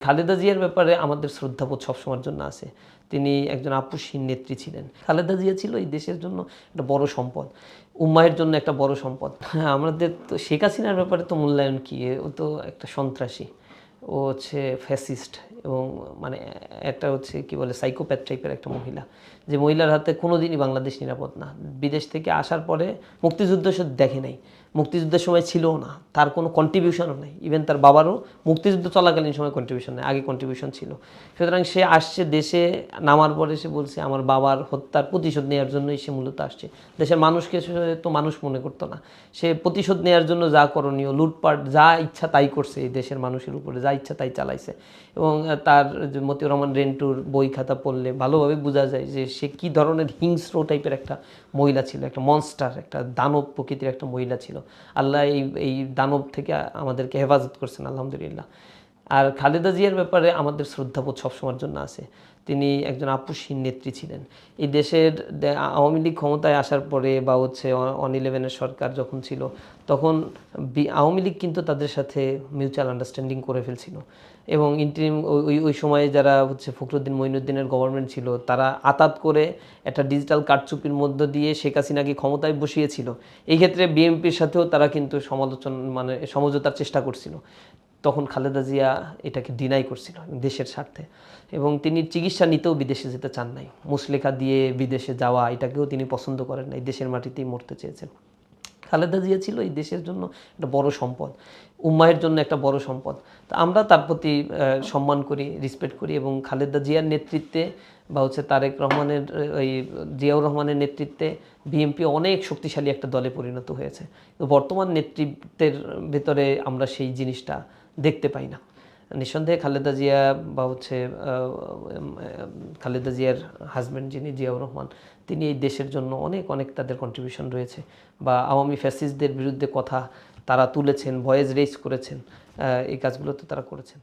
খালেদা জিয়ার ব্যাপারে আমাদের শ্রদ্ধাবোধ সবসময়ের জন্য আছে। তিনি একজন আপুসীন নেত্রী ছিলেন। খালেদা জিয়া ছিল এই দেশের জন্য একটা বড় সম্পদ। উম্মায়ের জন্য একটা বড় সম্পদ। হ্যাঁ আমাদের তো শেখ হাসিনার ব্যাপারে তো মূল্যায়ন কি? ও তো একটা সন্ত্রাসী। ও হচ্ছে ফ্যাসিস্ট এবং মানে একটা হচ্ছে কি বলে, সাইকোপ্যাথ টাইপের একটা মহিলা। যে মহিলার হাতে কোনোদিনই বাংলাদেশ নিরাপদ না। বিদেশ থেকে আসার পরে মুক্তিযুদ্ধ সে দেখে নাই। মুক্তিযুদ্ধের সময় ছিলও না। তার কোনো কন্ট্রিবিউশনও নেই। ইভেন তার বাবারও মুক্তিযুদ্ধ চলাকালীন সময় কন্ট্রিবিউশন নেই, আগে কন্ট্রিবিউশন ছিল। সুতরাং সে আসছে, দেশে নামার পরে সে বলছে, আমার বাবার হত্যার প্রতিশোধ নেওয়ার জন্যই সে মূলত আসছে। দেশের মানুষকে সে তো মানুষ মনে করতো না। সে প্রতিশোধ নেওয়ার জন্য যা করণীয়, লুটপাট, যা ইচ্ছা তাই করছে এই দেশের মানুষের উপরে, যা ইচ্ছা তাই চালাইছে। এবং তার মতিউর রহমান রেন্টুর বই খাতা পড়লে ভালোভাবে বোঝা যায় যে সে কী ধরনের হিংস্র টাইপের একটা মহিলা ছিল, একটা মনস্টার একটা দানব প্রকৃতির একটা মহিলা ছিল। আল্লাহ এই এই দানব থেকে আমাদেরকে হেফাজত করছেন আলহামদুলিল্লাহ। আর খালেদা জিয়ার ব্যাপারে আমাদের শ্রদ্ধাবোধ সবসময়ের জন্য আছে। তিনি একজন আপুসীন নেত্রী ছিলেন। এই দেশের আওয়ামী লীগ ক্ষমতায় আসার পরে বা হচ্ছে অন ইলেভেনের সরকার যখন ছিল, তখন আওয়ামী লীগ কিন্তু তাদের সাথে মিউচুয়াল আন্ডারস্ট্যান্ডিং করে ফেলছিল। এবং ইন্টারিম ওই ওই সময়ে যারা হচ্ছে ফখরুদ্দিন মঈনুদ্দিনের গভর্নমেন্ট ছিল, তারা আতাত করে একটা ডিজিটাল কারচুপির মধ্য দিয়ে শেখ হাসিনাকে ক্ষমতায় বসিয়েছিল। এই ক্ষেত্রে বিএনপির সাথেও তারা কিন্তু সমালোচনা মানে সমঝোতার চেষ্টা করছিল। তখন খালেদা জিয়া এটাকে ডিনাই করছিল দেশের স্বার্থে। এবং তিনি চিকিৎসা নিতেও বিদেশে যেতে চান নাই। মুসলেখা দিয়ে বিদেশে যাওয়া, এটাকেও তিনি পছন্দ করেন নাই। দেশের মাটিতেই মরতে চেয়েছেন। খালেদা জিয়া ছিল এই দেশের জন্য একটা বড় সম্পদ উম্মায়ের জন্য একটা বড় সম্পদ। তা আমরা তার প্রতি সম্মান করি রেসপেক্ট করি এবং খালেদা জিয়ার নেতৃত্বে বা হচ্ছে তারেক রহমানের, ওই জিয়াউর রহমানের নেতৃত্বে বিএনপি অনেক শক্তিশালী একটা দলে পরিণত হয়েছে। তো বর্তমান নেতৃত্বের ভেতরে আমরা সেই জিনিসটা দেখতে পাই না। নিঃসন্দেহে খালেদা জিয়া বা হচ্ছে খালেদা জিয়ার হাজব্যান্ড যিনি জিয়াউর রহমান, তিনি এই দেশের জন্য অনেক অনেক তাদের কন্ট্রিবিউশন রয়েছে। বা আওয়ামী ফ্যাসিস্টদের বিরুদ্ধে কথা তারা তুলেছেন ভয়েস রেজ করেছেন এই কাজগুলো তো তারা করেছেন।